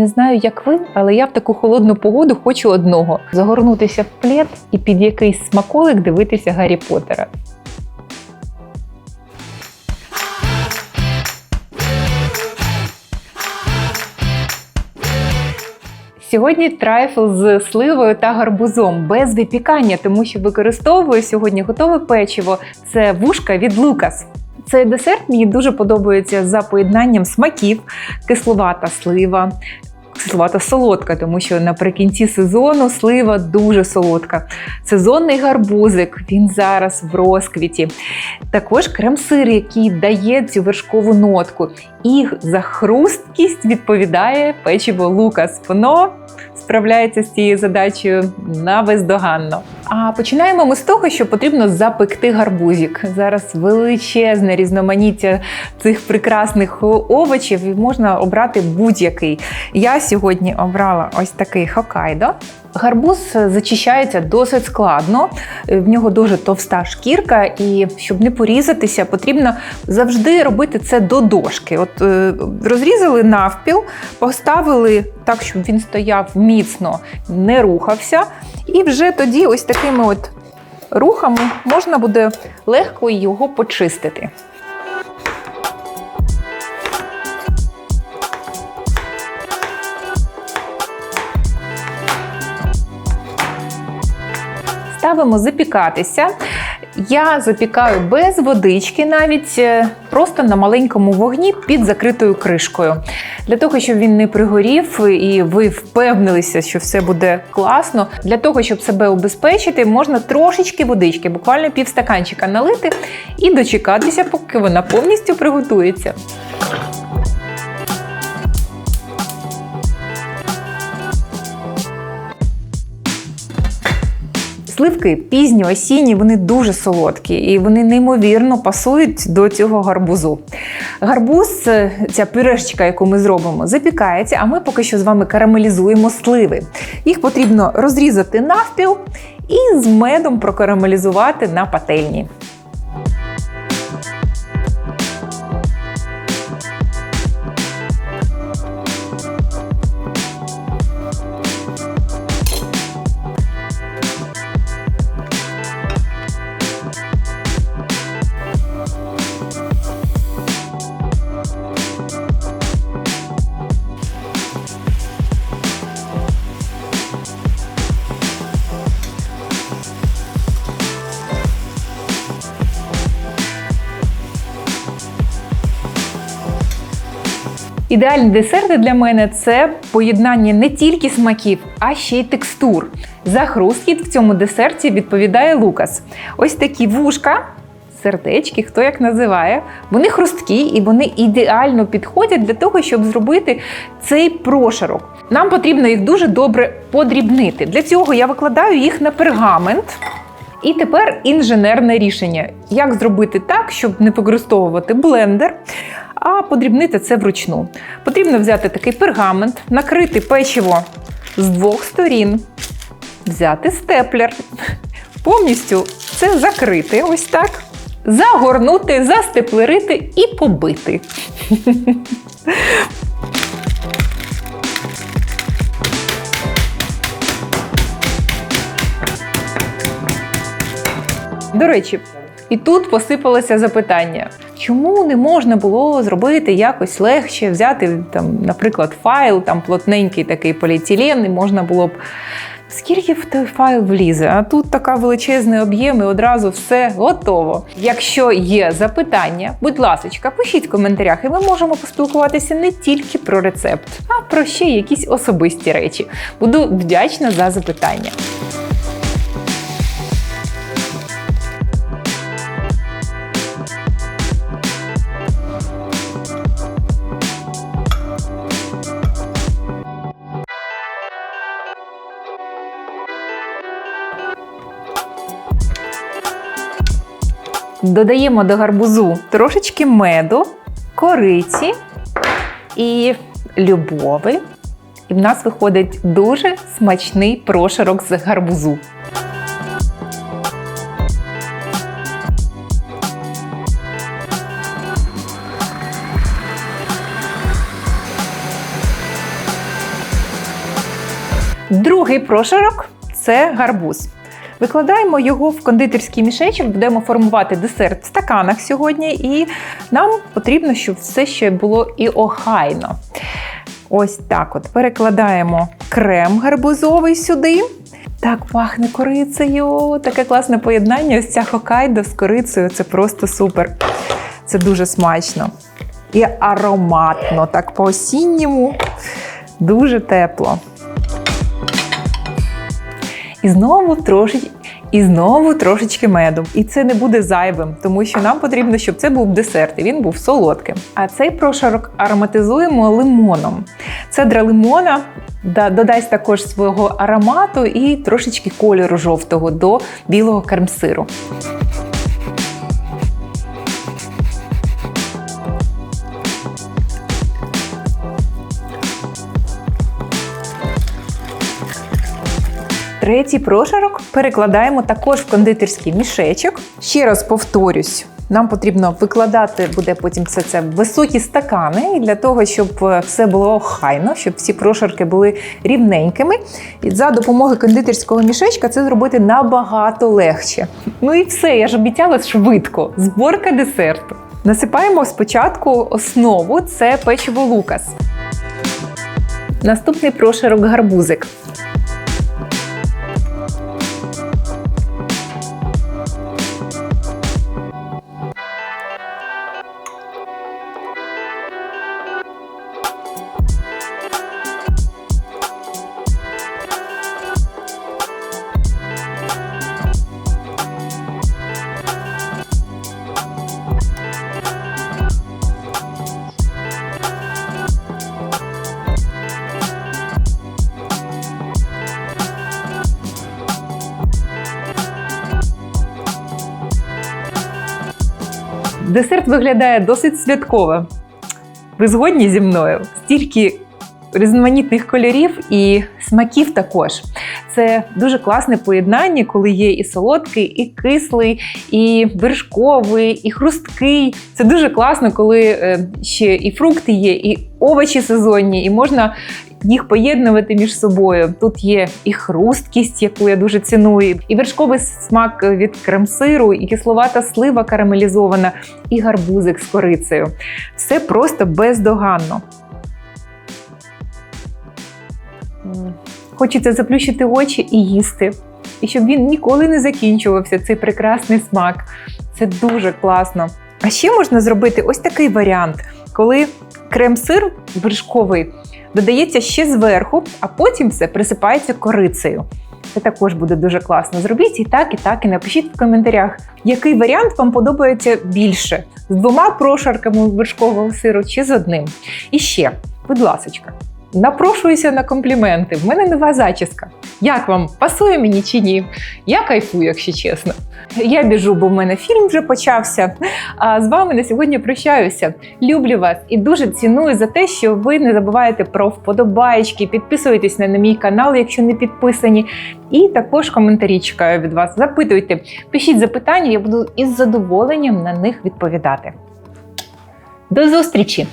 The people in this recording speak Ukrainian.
Не знаю, як ви, але я в таку холодну погоду хочу одного: загорнутися в плед і під якийсь смаколик дивитися Гаррі Поттера. Сьогодні трайфл з сливою та гарбузом без випікання, тому що використовую сьогодні готове печиво. Це вушка від Лукас. Цей десерт мені дуже подобається за поєднанням смаків, кисловата слива. Кисловата солодка, тому що наприкінці сезону слива дуже солодка. Сезонний гарбузик, він зараз в розквіті. Також крем-сир, який дає цю вершкову нотку. І за хрусткість відповідає печиво Лукас. Воно справляється з цією задачею на бездоганно. А починаємо ми з того, що потрібно запекти гарбузик. Зараз величезне різноманіття цих прекрасних овочів і можна обрати будь-який. Я сьогодні обрала ось такий хокайдо. Гарбуз зачищається досить складно, в нього дуже товста шкірка, і щоб не порізатися, потрібно завжди робити це до дошки. От е, розрізали навпіл, поставили так, щоб він стояв міцно, не рухався, і вже тоді ось такими от рухами можна буде легко його почистити. Ставимо запікатися. Я запікаю без водички, навіть е, просто на маленькому вогні під закритою кришкою. Для того, щоб він не пригорів і ви впевнилися, що все буде класно. Для того, щоб себе убезпечити, можна трошечки водички, буквально півстаканчика налити і дочекатися, поки вона повністю приготується. Сливки пізні, осінні, вони дуже солодкі і вони неймовірно пасують до цього гарбузу. Гарбуз, е, ця пюрешечка, яку ми зробимо, запікається, а ми поки що з вами карамелізуємо сливи. Їх потрібно розрізати навпіл і з медом прокарамелізувати на пательні. Ідеальні десерти для мене це поєднання не тільки смаків, а ще й текстур. За хрусткіт в цьому десерті відповідає Лукас. Ось такі вушка, сердечки, хто як називає, вони хрусткі і вони ідеально підходять для того, щоб зробити цей прошарок. Нам потрібно їх дуже добре подрібнити. Для цього я викладаю їх на пергамент. І тепер інженерне рішення: як зробити так, щоб не використовувати блендер, а подрібнити це вручну. Потрібно взяти такий пергамент, накрити печиво з двох сторін, взяти степлер, повністю це закрити ось так, загорнути, застеплерити і побити. До речі, і тут посипалося запитання: чому не можна було зробити якось легше, взяти там, наприклад, файл, там плотненький такий поліетилен, і можна було б. Скільки в той файл влізе? А тут така величезний об'єм і одразу все готово. Якщо є запитання, будь ласка, пишіть в коментарях, і ми можемо поспілкуватися не тільки про рецепт, а про ще якісь особисті речі. Буду вдячна за запитання. Додаємо до гарбузу трошечки меду, кориці і любови. І в нас виходить дуже смачний прошарок з гарбузу. Другий прошарок це гарбуз. Викладаємо його в кондитерський мішечок, будемо формувати десерт в стаканах сьогодні, і нам потрібно, щоб все ще було і охайно. Ось так от перекладаємо крем гарбузовий сюди. Так пахне корицею. Таке класне поєднання. Ось ця хокайдо з корицею це просто супер. Це дуже смачно. І ароматно, так по-осінньому, дуже тепло. І знову трошечки. І знову трошечки меду. І це не буде зайвим, тому що нам потрібно, щоб це був десерт, і він був солодким. А цей прошарок ароматизуємо лимоном. Цедра лимона да- додасть також свого аромату і трошечки кольору жовтого до білого крем-сиру. Третій прошарок перекладаємо також в кондитерський мішечок. Ще раз повторюсь. Нам потрібно викладати буде потім все це в високі стакани і для того, щоб е, все було охайно, щоб всі прошарки були рівненькими. І за допомогою кондитерського мішечка це зробити набагато легше. Ну і все, я ж обіцяла швидко. Зборка десерту. Насипаємо спочатку основу це печиво лукас. Наступний прошарок гарбузик. Десерт виглядає досить святково. Ви згодні зі мною? Стільки різноманітних кольорів і смаків також. Це дуже класне поєднання, коли є і солодкий, і кислий, і вершковий, і хрусткий. Це дуже класно, коли е, ще і фрукти є, і овочі сезонні, і можна їх поєднувати між собою. Тут є і хрусткість, яку я дуже ціную, і вершковий смак від крем-сиру, і кисловата слива карамелізована, і гарбузик з корицею. Все просто бездоганно. Хочеться заплющити очі і їсти. І щоб він ніколи не закінчувався, цей прекрасний смак. Це дуже класно. А ще можна зробити ось такий варіант, коли крем-сир вершковий додається ще зверху, а потім все присипається корицею. Це також буде дуже класно. Зробіть і так, і так, і напишіть в коментарях, який варіант вам подобається більше: з двома прошарками вершкового сиру чи з одним. І ще, будь ласочка, напрошуюся на компліменти. В мене нова зачіска. Як вам пасує мені чи ні? Я кайфую, якщо чесно. Я біжу, бо в мене фільм вже почався. А з вами на сьогодні прощаюся. Люблю вас і дуже ціную за те, що ви не забуваєте про вподобайки, підписуєтесь на, на мій канал, якщо не підписані. І також коментарі чекаю від вас. Запитуйте, пишіть запитання, я буду із задоволенням на них відповідати. До зустрічі!